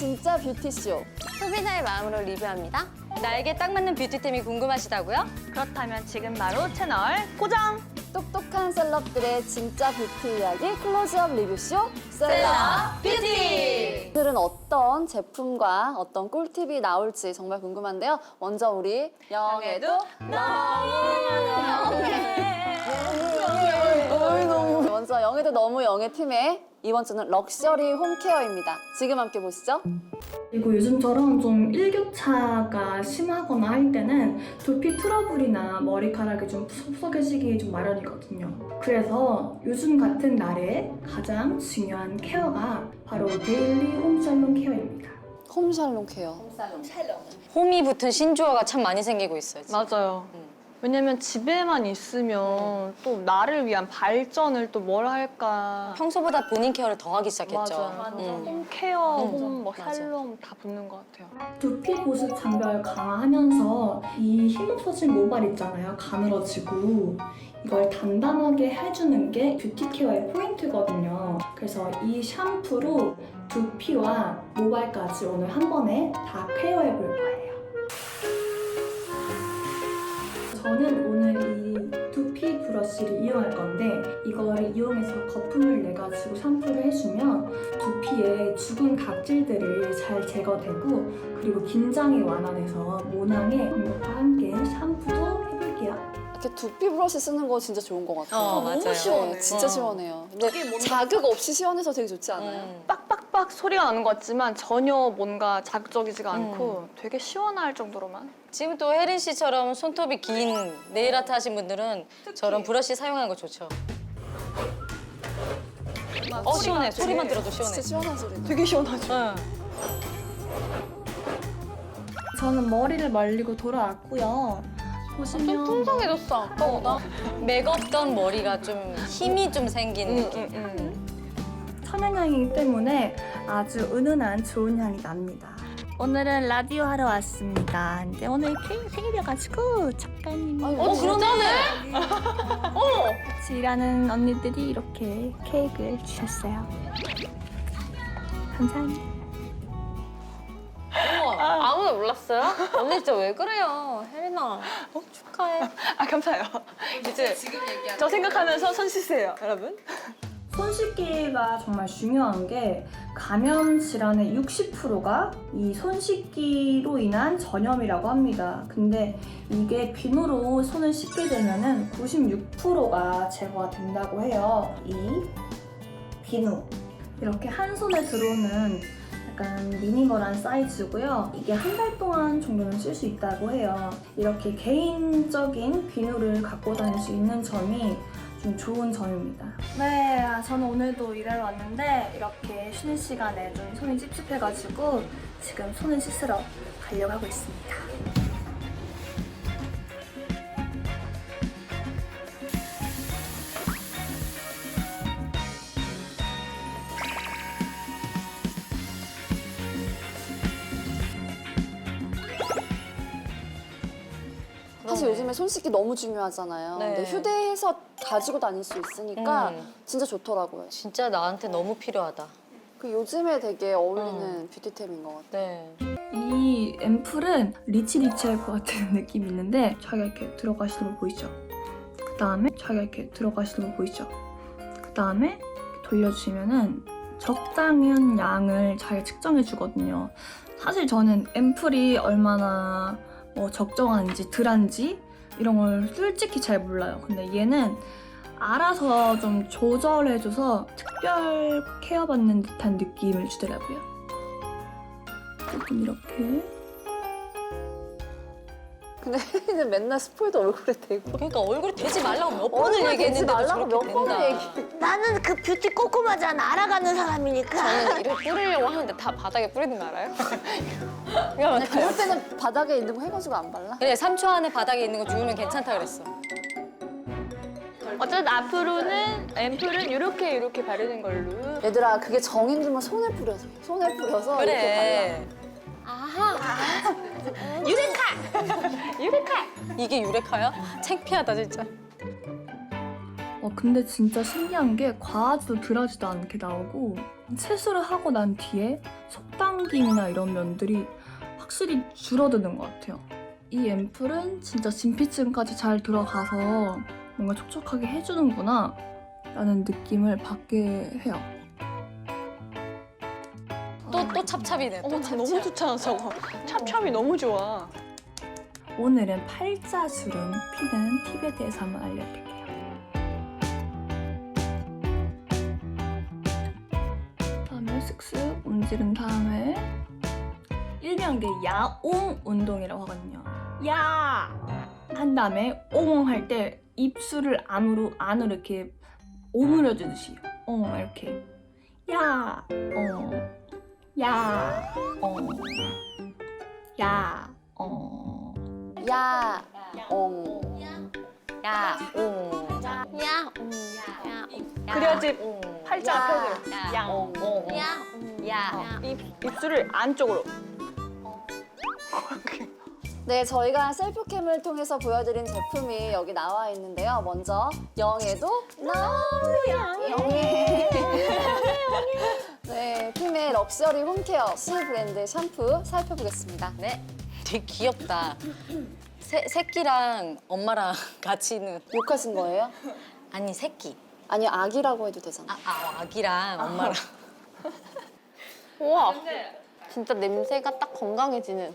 진짜 뷰티쇼. 소비자의 마음으로 리뷰합니다. 나에게 딱 맞는 뷰티템이 궁금하시다고요? 그렇다면 지금 바로 채널 고정! 똑똑한 셀럽들의 진짜 뷰티 이야기 클로즈업 리뷰쇼 셀럽 뷰티! 오늘은 어떤 제품과 어떤 꿀팁이 나올지 정말 궁금한데요. 먼저 우리 영애도 너무 너무 먼저 영애도 너무 영애 팀의 이번 주는 럭셔리 홈케어입니다. 지금 함께 보시죠. 그리고 요즘처럼 좀 일교차가 심하거나 할 때는 두피 트러블이나 머리카락이 좀 푸석푸석해지기 좀 마련이거든요. 그래서 요즘 같은 날에 가장 중요한 케어가 바로 데일리 홈샬롬 케어입니다. 홈샬롬 케어. 홈이 붙은 신조어가 참 많이 생기고 있어요. 지금. 맞아요. 음. 왜냐면 집에만 있으면 또 나를 위한 발전을 또 뭘 할까. 평소보다 본인 케어를 더 하기 시작했죠. 맞아요. 음. 홈케어, 음, 홈, 뭐 맞아. 살롬 다 붙는 것 같아요. 두피 보습 장벽을 강화하면서 이 힘없어진 모발 있잖아요. 가늘어지고 이걸 단단하게 해주는 게 뷰티 케어의 포인트거든요. 그래서 이 샴푸로 두피와 모발까지 오늘 한 번에 다 케어해 볼 거예요. 저는 오늘 이 두피 브러쉬를 이용할 건데 이걸 이용해서 거품을 내가지고 샴푸를 해주면 두피에 죽은 각질들을 잘 제거되고 그리고 긴장이 완화돼서 모낭의 공격과 함께 샴푸도 해볼게요. 이렇게 두피 브러쉬 쓰는 거 진짜 좋은 것 같아요. 어, 맞아요. 너무 시원해. 어. 진짜 어. 시원해요. 근데 자극 없이 시원해서 되게 좋지 않아요? 음. 빡 빡빡 소리가 나는 것 같지만 전혀 뭔가 자극적이지가 음. 않고 되게 시원할 정도로만. 지금 또 혜린 씨처럼 손톱이 긴 네일 아트 하신 분들은 저런 브러쉬 사용하는 거 좋죠. 어, 시원해. 소리만 들어도 시원해. 진짜 시원한 소리. 되게 시원하죠. 응. 저는 머리를 말리고 돌아왔고요. 보시면 풍성해졌어, 아까보다. 맥없던 머리가 좀 힘이 좀 생긴 음, 느낌. 음, 음. 천연향이기 때문에 아주 은은한 좋은 향이 납니다. 오늘은 라디오 하러 왔습니다. 근데 오늘 케이 생일이어가지고 작가님이 아니, 어, 그러네. 같이 일하는 언니들이 이렇게 케이크를 주셨어요. 감사합니다. 아무도 몰랐어요? 언니 진짜 왜 그래요? 혜린아. 축하해. 아, 감사해요. 이제 저 생각하면서 손 씻으세요, 여러분. 손 씻기가 정말 중요한 게 감염 질환의 60%가 이 손 씻기로 인한 전염이라고 합니다. 근데 이게 비누로 손을 씻게 되면은 96%가 제거가 된다고 해요. 이 비누. 이렇게 한 손에 들어오는 약간 미니멀한 사이즈고요. 이게 한 달 동안 정도는 쓸 수 있다고 해요. 이렇게 개인적인 비누를 갖고 다닐 수 있는 점이 좀 좋은 점입니다. 네, 아, 저는 오늘도 일하러 왔는데 이렇게 쉬는 시간에 좀 손이 찝찝해가지고 지금 손을 씻으러 가려고 하고 있습니다. 사실 요즘에 손 씻기 너무 중요하잖아요. 네. 근데 휴대해서 가지고 다닐 수 있으니까 음. 진짜 좋더라고요. 진짜 나한테 너무 필요하다. 그 요즘에 되게 어울리는 뷰티템인 것 같아요. 네. 이 앰플은 리치리치할 것 같은 느낌이 있는데 자기가 이렇게 들어가시는 거 보이죠? 그 다음에 자기가 이렇게 들어가시는 거 보이죠? 그 다음에 돌려주시면은 적당한 양을 잘 측정해 주거든요. 사실 저는 앰플이 얼마나 뭐 적정한지 덜한지 이런 걸 솔직히 잘 몰라요. 근데 얘는 알아서 좀 조절해줘서 특별 케어받는 듯한 느낌을 주더라고요. 조금 이렇게 근데 혜리는 맨날 스포이드 얼굴에 대고. 그러니까 얼굴이 되지 말라고 몇 번을 얘기했는데도 말라고 저렇게 몇 번을 된다. 얘기. 나는 그 뷰티 꼼꼼하잖아. 알아가는 사람이니까. 저는 이렇게 뿌리려고 하는데 다 바닥에 뿌리는 거 알아요? 근데 그럴 때는 바닥에 있는 거 해가지고 안 발라? 그래 3초 안에 바닥에 있는 거 주우면 괜찮다 그랬어. 어쨌든 앞으로는 앰플은 이렇게 이렇게 바르는 걸로. 얘들아 그게 정인 들면 손에 뿌려서 손에 뿌려서 이렇게 그래. 아 하. 이게 유레카야? 창피하다 진짜. 어, 근데 진짜 신기한 게 과하지도 덜하지도 않게 나오고 세수를 하고 난 뒤에 속당김이나 이런 면들이 확실히 줄어드는 것 같아요. 이 앰플은 진짜 진피층까지 잘 들어가서 뭔가 촉촉하게 해주는구나 라는 느낌을 받게 해요. 또또 찹찹이네. 어머 또나 찹찹. 너무 좋잖아 저거. 찹찹이 너무 좋아. 오늘은 팔자주름 피는 팁에 대해서 한번 알려드릴게요. 다음에 슥슥 문지른 다음에 일명 이게 야옹 운동이라고 하거든요. 야! 한 다음에 옹 할 때 입술을 안으로 안으로 이렇게 오므려 주듯이 어 이렇게 야! 어 야! 어 야! 어 야, 옹. 야, 오. 야, 음, 야, 음, 그래야지 오. 팔자 야. 펴져. 야, 양. 오. 오. 야, 음, 야. 입 입술을 안쪽으로. 네, 저희가 셀프캠을 통해서 보여드린 제품이 여기 나와 있는데요. 먼저 영애도 너무 영애. 네, 핌의 럭셔리 홈케어 C 브랜드 샴푸 살펴보겠습니다. 네. 되게 귀엽다. 새, 새끼랑 엄마랑 같이 있는 욕하신 거예요? 아니 새끼. 아니 아기라고 해도 되잖아. 아, 아 아기랑 엄마랑. 우와. 진짜 냄새가 딱 건강해지는.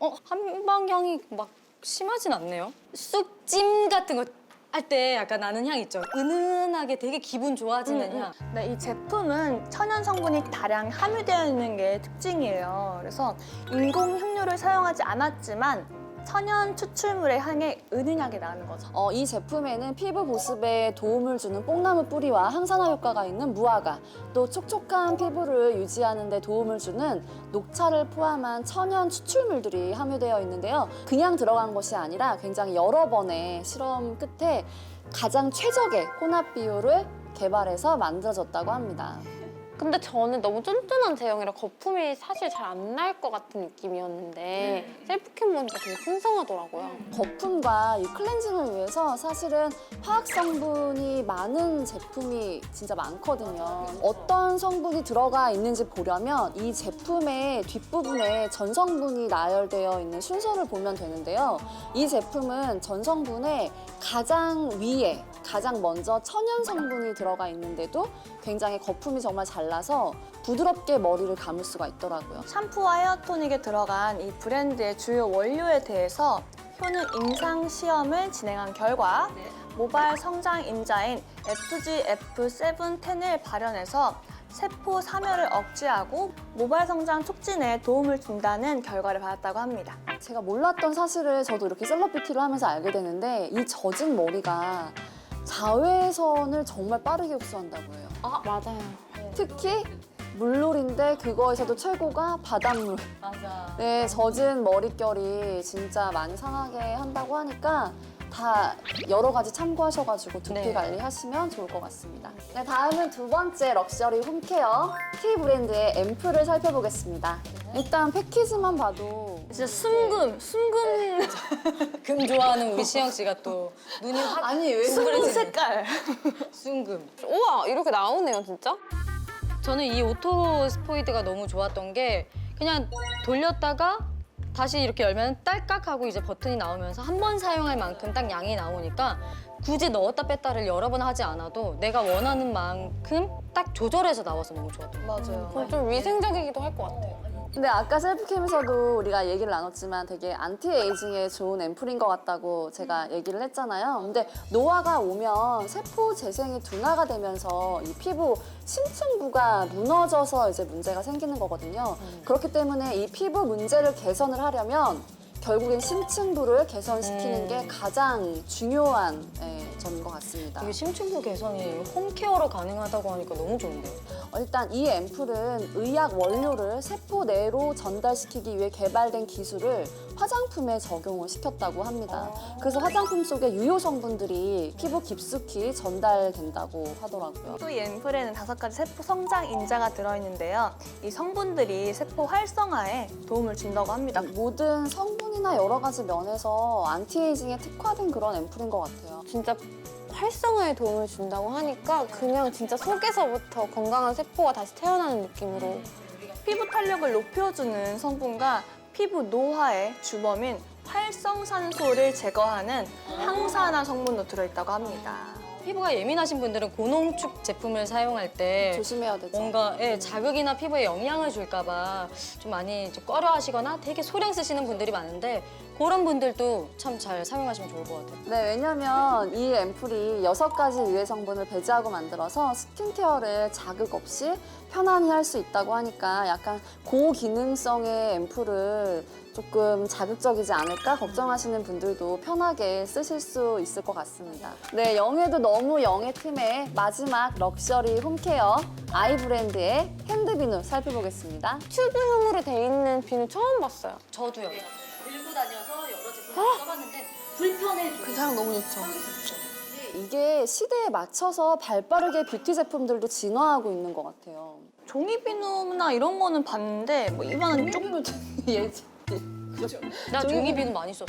어 한방향이 막 심하진 않네요. 쑥찜 같은 거 할 때 약간 나는 향 있죠. 은은하게 되게 기분 좋아지는 향. 네, 이 제품은 천연 성분이 다량 함유되어 있는 게 특징이에요. 그래서 인공 향료를 사용하지 않았지만 천연 추출물의 향에 은은하게 나는 거죠. 어, 이 제품에는 피부 보습에 도움을 주는 뽕나무 뿌리와 항산화 효과가 있는 무화과, 또 촉촉한 피부를 유지하는 데 도움을 주는 녹차를 포함한 천연 추출물들이 함유되어 있는데요. 그냥 들어간 것이 아니라 굉장히 여러 번의 실험 끝에 가장 최적의 혼합 비율을 개발해서 만들어졌다고 합니다. 근데 저는 너무 쫀쫀한 제형이라 거품이 사실 잘 안 날 것 같은 느낌이었는데 셀프캠 보니까 되게 풍성하더라고요. 거품과 이 클렌징을 위해서 사실은 화학 성분이 많은 제품이 진짜 많거든요. 어떤 성분이 들어가 있는지 보려면 이 제품의 뒷부분에 전성분이 나열되어 있는 순서를 보면 되는데요. 이 제품은 전성분의 가장 위에 가장 먼저 천연 성분이 들어가 있는데도 굉장히 거품이 정말 잘 나서 부드럽게 머리를 감을 수가 있더라고요. 샴푸와 헤어토닉에 들어간 이 브랜드의 주요 원료에 대해서 효능 임상 시험을 진행한 결과 모발 성장 인자인 FGF710을 발현해서 세포 사멸을 억제하고 모발 성장 촉진에 도움을 준다는 결과를 받았다고 합니다. 제가 몰랐던 사실을 저도 이렇게 셀럽뷰티를 하면서 알게 되는데 이 젖은 머리가 자외선을 정말 빠르게 흡수한다고 해요. 아, 맞아요. 특히 물놀인데 그거에서도 최고가 바닷물. 맞아. 네, 젖은 머릿결이 진짜 많이 상하게 한다고 하니까 다 여러 가지 참고하셔가지고 두피 네. 관리하시면 좋을 것 같습니다. 네, 다음은 두 번째 럭셔리 홈케어 T 브랜드의 앰플을 살펴보겠습니다. 일단 패키지만 봐도 진짜 순금, 순금, 금 좋아하는 우리 시영 씨가 또 눈이 확 아니 왜 순금 색깔. 순금. 우와, 이렇게 나오네요, 진짜? 저는 이 오토 스포이드가 너무 좋았던 게 그냥 돌렸다가 다시 이렇게 열면 딸깍 하고 이제 버튼이 나오면서 한 번 사용할 만큼 딱 양이 나오니까 굳이 넣었다 뺐다를 여러 번 하지 않아도 내가 원하는 만큼 딱 조절해서 나와서 너무 좋았던 것 같아요. 맞아요. 좀 위생적이기도 할 것 같아요. 근데 아까 셀프캠에서도 우리가 얘기를 나눴지만 되게 안티에이징에 좋은 앰플인 것 같다고 제가 얘기를 했잖아요. 근데 노화가 오면 세포 재생이 둔화가 되면서 이 피부 심층부가 무너져서 이제 문제가 생기는 거거든요. 그렇기 때문에 이 피부 문제를 개선을 하려면 결국엔 심층부를 개선시키는 음. 게 가장 중요한 예, 점인 것 같습니다. 이게 심층부 개선이 홈케어로 가능하다고 하니까 너무 좋은데요. 어, 일단 이 앰플은 의약 원료를 세포 내로 전달시키기 위해 개발된 기술을 화장품에 적용을 시켰다고 합니다. 그래서 화장품 속에 유효 성분들이 피부 깊숙이 전달된다고 하더라고요. 또이 앰플에는 다섯 가지 세포 성장 인자가 들어있는데요. 이 성분들이 세포 활성화에 도움을 준다고 합니다. 모든 성분이나 여러 가지 면에서 안티에이징에 특화된 그런 앰플인 것 같아요. 진짜 활성화에 도움을 준다고 하니까 그냥 진짜 속에서부터 건강한 세포가 다시 태어나는 느낌으로 피부 탄력을 높여주는 성분과 피부 노화의 주범인 활성산소를 제거하는 항산화 성분도 들어있다고 합니다. 피부가 예민하신 분들은 고농축 제품을 사용할 때 조심해야 되죠. 뭔가 예, 자극이나 피부에 영향을 줄까 봐 좀 많이 좀 꺼려 하시거나 되게 소량 쓰시는 분들이 많은데 그런 분들도 참 잘 사용하시면 좋을 것 같아요. 네, 왜냐면 이 앰플이 여섯 가지 유해 성분을 배제하고 만들어서 스킨케어를 자극 없이 편안히 할 수 있다고 하니까 약간 고기능성의 앰플을 조금 자극적이지 않을까 걱정하시는 분들도 편하게 쓰실 수 있을 것 같습니다. 네, 영해도 너무 영해 팀의 마지막 럭셔리 홈케어 아이 브랜드의 핸드비누 살펴보겠습니다. 튜브형으로 돼 있는 비누 처음 봤어요. 저도요. 들고 다녀서 여러 제품을 써봤는데 불편해져요. 그 사람 너무 좋죠. 이게 시대에 맞춰서 발 빠르게 뷰티 제품들도 진화하고 있는 것 같아요. 종이 비누나 이런 거는 봤는데 뭐 이만한 조금 예. 나 종이 비누 많이 썼어.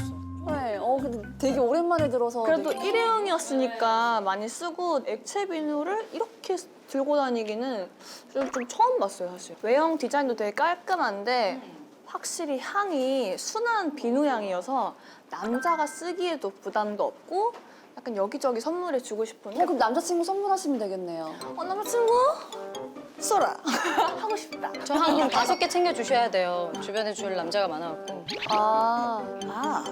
네, 어 근데 되게 오랜만에 들어서 그래도 되게- 일회용이었으니까 많이 쓰고 액체 비누를 이렇게 들고 다니기는 좀, 좀 처음 봤어요 사실. 외형 디자인도 되게 깔끔한데 확실히 향이 순한 비누 향이어서 남자가 쓰기에도 부담도 없고 약간 여기저기 선물해 주고 싶은데 어, 그럼 남자친구 선물하시면 되겠네요. 어, 남자친구 써라 하고 싶다. 저한 그럼 다섯 개 챙겨 주셔야 돼요. 주변에 줄 남자가 많아갖고. 아, 아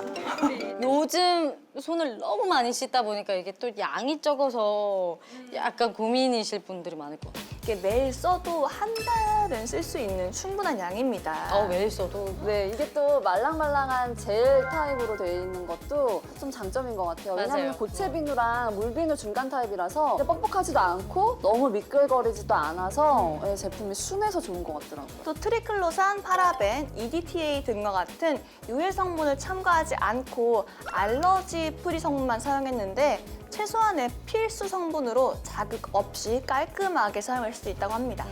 요즘 손을 너무 많이 씻다 보니까 이게 또 양이 적어서 약간 고민이실 분들이 많을 것 같아요. 이게 매일 써도 한 달은 쓸 수 있는 충분한 양입니다. 어, 매일 써도. 네, 이게 또 말랑말랑한 젤 타입으로 되어 있는 것도 좀 장점인 것 같아요. 왜냐면 맞아요. 고체 비누랑 물 비누 중간 타입이라서 뻑뻑하지도 않고 너무 미끌거리지도 않아서 예, 제품이 순해서 좋은 것 같더라고요. 또 트리클로산, 파라벤, EDTA 등과 같은 유해 성분을 첨가하지 않고 알러지 프리 성분만 사용했는데 최소한의 필수 성분으로 자극 없이 깔끔하게 사용할 수 있다고 합니다.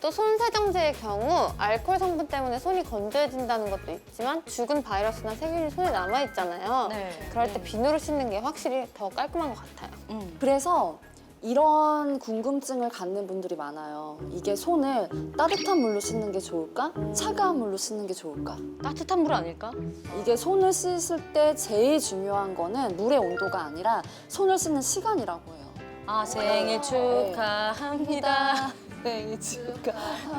또 손 세정제의 경우 알코올 성분 때문에 손이 건조해진다는 것도 있지만 죽은 바이러스나 세균이 손에 남아 있잖아요. 네. 그럴 때 비누로 씻는 게 확실히 더 깔끔한 것 같아요. 음. 그래서 이런 궁금증을 갖는 분들이 많아요. 이게 손을 따뜻한 물로 씻는 게 좋을까? 차가운 물로 씻는 게 좋을까? 따뜻한 물 아닐까? 이게 손을 씻을 때 제일 중요한 거는 물의 온도가 아니라 손을 씻는 시간이라고 해요. 아, 생일 축하합니다. 네, 지금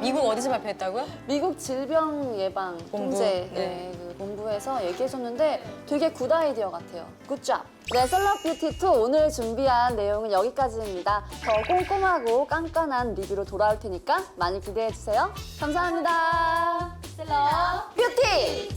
미국 어디서 발표했다고요? 미국 질병 예방 본부, 통제 네. 네, 그 본부에서 얘기해줬는데 되게 굿 아이디어 같아요. 굿잡. 네, 셀럽 뷰티 2 오늘 준비한 내용은 여기까지입니다. 더 꼼꼼하고 깐깐한 리뷰로 돌아올 테니까 많이 기대해 주세요. 감사합니다. 셀럽 뷰티.